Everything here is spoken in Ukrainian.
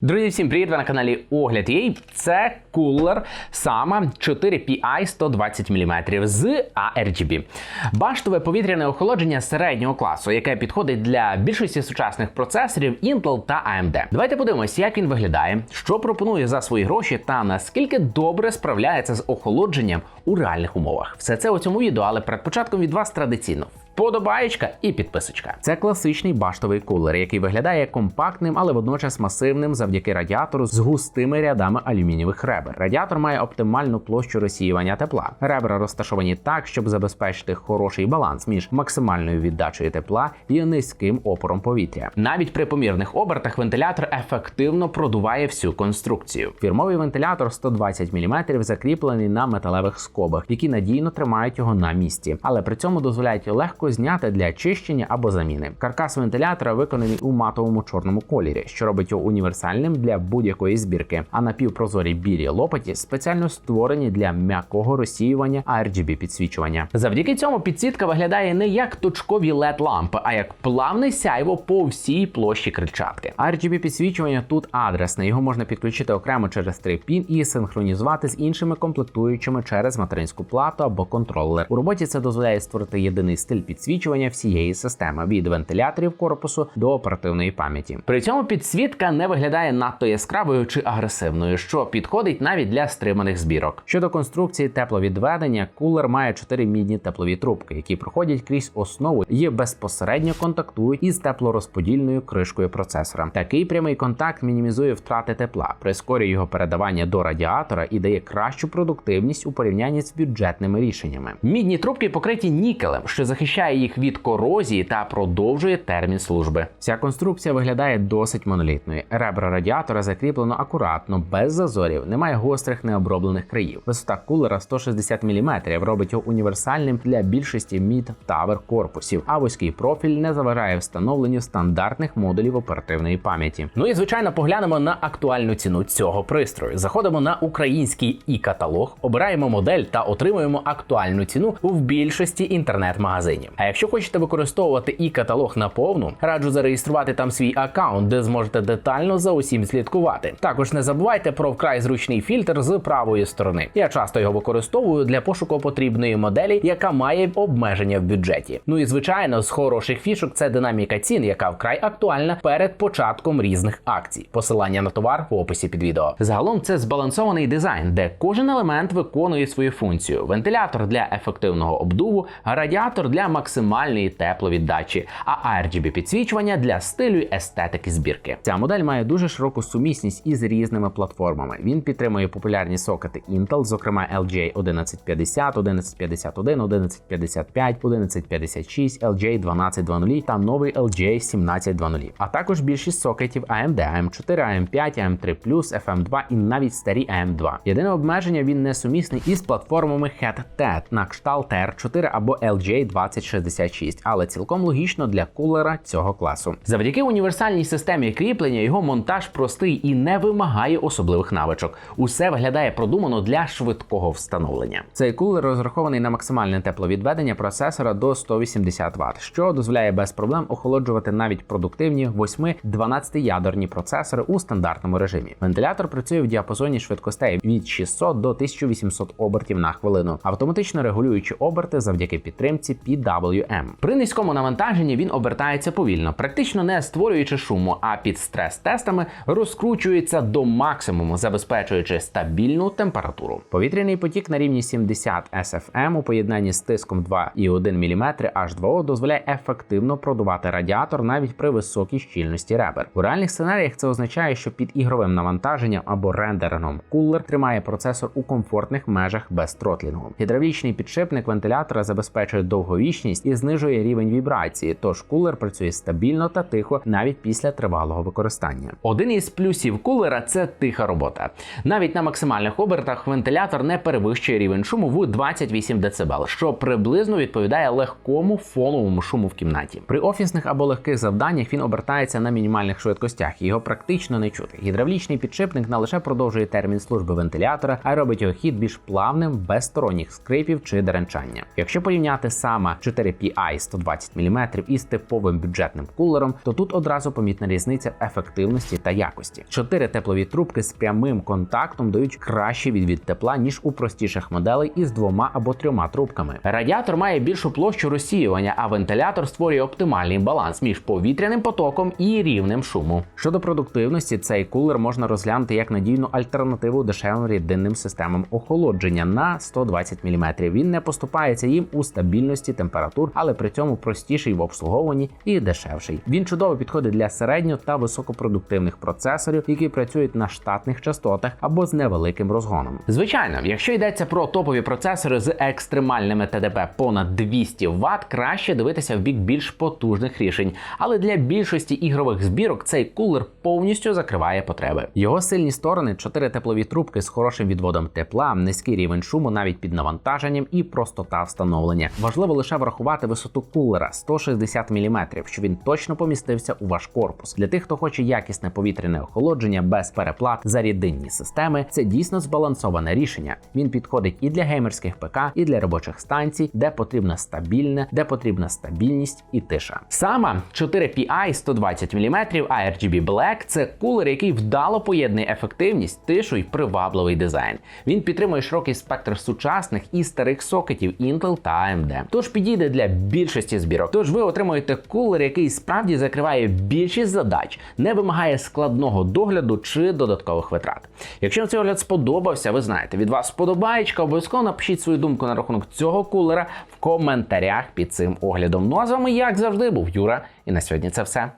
Друзі, всім привіт! Ви на каналі Огляд Єй. Це кулер Sama 4PI 120 мм з ARGB. Баштове повітряне охолодження середнього класу, яке підходить для більшості сучасних процесорів Intel та AMD. Давайте подивимося, як він виглядає, що пропонує за свої гроші та наскільки добре справляється з охолодженням у реальних умовах. Все це у цьому відео, але перед початком від вас традиційно. Подобаєчка і підписочка. Це класичний баштовий кулер, який виглядає компактним, але водночас масивним завдяки радіатору з густими рядами алюмінієвих ребер. Радіатор має оптимальну площу розсіювання тепла. Ребра розташовані так, щоб забезпечити хороший баланс між максимальною віддачею тепла і низьким опором повітря. Навіть при помірних обертах вентилятор ефективно продуває всю конструкцію. Фірмовий вентилятор 120 мм закріплений на металевих скобах, які надійно тримають його на місці, але при цьому дозволяють легко зняти для очищення або заміни. Каркас вентилятора виконаний у матовому чорному кольорі, що робить його універсальним для будь-якої збірки. А напівпрозорі білі лопаті спеціально створені для м'якого розсіювання RGB підсвічування. Завдяки цьому підсвітка виглядає не як точкові led лампи, а як плавне сяйво по всій площі крильчатки. RGB підсвічування тут адресне. Його можна підключити окремо через 3 пін і синхронізувати з іншими комплектуючими через материнську плату або контролер. У роботі це дозволяє створити єдиний стиль підсвічування всієї системи від вентиляторів корпусу до оперативної пам'яті. При цьому підсвітка не виглядає надто яскравою чи агресивною, що підходить навіть для стриманих збірок. Щодо конструкції тепловідведення, кулер має 4 мідні теплові трубки, які проходять крізь основу і безпосередньо контактують із теплорозподільною кришкою процесора. Такий прямий контакт мінімізує втрати тепла, прискорює його передавання до радіатора і дає кращу продуктивність у порівнянні з бюджетними рішеннями. Мідні трубки покриті нікелем, що захищає їх від корозії та продовжує термін служби. Вся конструкція виглядає досить монолітною. Ребра радіатора закріплено акуратно, без зазорів, немає гострих необроблених країв. Висота кулера 160 мм робить його універсальним для більшості мід тавер корпусів, а вузький профіль не заважає встановленню стандартних модулів оперативної пам'яті. Ну і звичайно, поглянемо на актуальну ціну цього пристрою. Заходимо на український і каталог, обираємо модель та отримуємо актуальну ціну в більшості інтернет-магазинів. А якщо хочете використовувати і каталог наповну, раджу зареєструвати там свій аккаунт, де зможете детально за усім слідкувати. Також не забувайте про вкрай зручний фільтр з правої сторони. Я часто його використовую для пошуку потрібної моделі, яка має обмеження в бюджеті. Ну і звичайно, з хороших фішок це динаміка цін, яка вкрай актуальна перед початком різних акцій. Посилання на товар в описі під відео. Загалом це збалансований дизайн, де кожен елемент виконує свою функцію: вентилятор для ефективного обдуву, радіатор для максимальної тепловіддачі, а RGB підсвічування для стилю і естетики збірки. Ця модель має дуже широку сумісність із різними платформами. Він підтримує популярні сокети Intel, зокрема LGA 1150, 1151, 1155, 1156, LGA 1200 та новий LGA 1700, а також більшість сокетів AMD, AM4, AM5, AM3, FM2 і навіть старі AM2. Єдине обмеження він не сумісний із платформами Head-Tet на кшталт TR4 або LGA 26 1066, але цілком логічно для кулера цього класу. Завдяки універсальній системі кріплення його монтаж простий і не вимагає особливих навичок. Усе виглядає продумано для швидкого встановлення. Цей кулер розрахований на максимальне тепловідведення процесора до 180 Вт, що дозволяє без проблем охолоджувати навіть продуктивні 8-12 ядерні процесори у стандартному режимі. Вентилятор працює в діапазоні швидкостей від 600 до 1800 обертів на хвилину, автоматично регулюючи оберти завдяки підтримці PW PWM. При низькому навантаженні він обертається повільно, практично не створюючи шуму, а під стрес-тестами розкручується до максимуму, забезпечуючи стабільну температуру. Повітряний потік на рівні 70 SFM у поєднанні з тиском 2,1 мм H2O дозволяє ефективно продувати радіатор навіть при високій щільності ребер. У реальних сценаріях це означає, що під ігровим навантаженням або рендерингом кулер тримає процесор у комфортних межах без тротлінгу. Гідравлічний підшипник вентилятора забезпечує довговічність і знижує рівень вібрації, тож кулер працює стабільно та тихо навіть після тривалого використання. Один із плюсів кулера це тиха робота. Навіть на максимальних обертах вентилятор не перевищує рівень шуму в 28 дБ, що приблизно відповідає легкому фоновому шуму в кімнаті. При офісних або легких завданнях він обертається на мінімальних швидкостях, його практично не чути. Гідравлічний підшипник не лише продовжує термін служби вентилятора, а й робить його хід більш плавним, без сторонніх скрипів чи деренчання. Якщо порівняти сама 4PI 120 мм із типовим бюджетним кулером, то тут одразу помітна різниця ефективності та якості. Чотири теплові трубки з прямим контактом дають кращий відвід тепла ніж у простіших моделей із двома або трьома трубками. Радіатор має більшу площу розсіювання, а вентилятор створює оптимальний баланс між повітряним потоком і рівнем шуму. Щодо продуктивності, цей кулер можна розглянути як надійну альтернативу дешевим рідинним системам охолодження на 120 мм. Він не поступається їм у стабільності температур, але при цьому простіший в обслуговуванні і дешевший. Він чудово підходить для середньо та високопродуктивних процесорів, які працюють на штатних частотах або з невеликим розгоном. Звичайно, якщо йдеться про топові процесори з екстремальними ТДП понад 200 Вт, краще дивитися в бік більш потужних рішень. Але для більшості ігрових збірок цей кулер повністю закриває потреби. Його сильні сторони чотири теплові трубки з хорошим відводом тепла, низький рівень шуму навіть під навантаженням і простота встановлення. Важливо лише врахувати висоту кулера 160 мм, щоб він точно помістився у ваш корпус. Для тих, хто хоче якісне повітряне охолодження без переплат за рідинні системи, це дійсно збалансоване рішення. Він підходить і для геймерських ПК, і для робочих станцій, де потрібна стабільне, де потрібна стабільність і тиша. Сама 4PI 120 мм ARGB Black – це кулер, який вдало поєднує ефективність, тишу і привабливий дизайн. Він підтримує широкий спектр сучасних і старих сокетів Intel та AMD. Тож підійде для більшості збірок. Тож ви отримуєте кулер, який справді закриває більшість задач, не вимагає складного догляду чи додаткових витрат. Якщо цей огляд сподобався, ви знаєте, від вас сподобаєчка, обов'язково напишіть свою думку на рахунок цього кулера в коментарях під цим оглядом. Ну а з вами, як завжди, був Юра, і на сьогодні це все.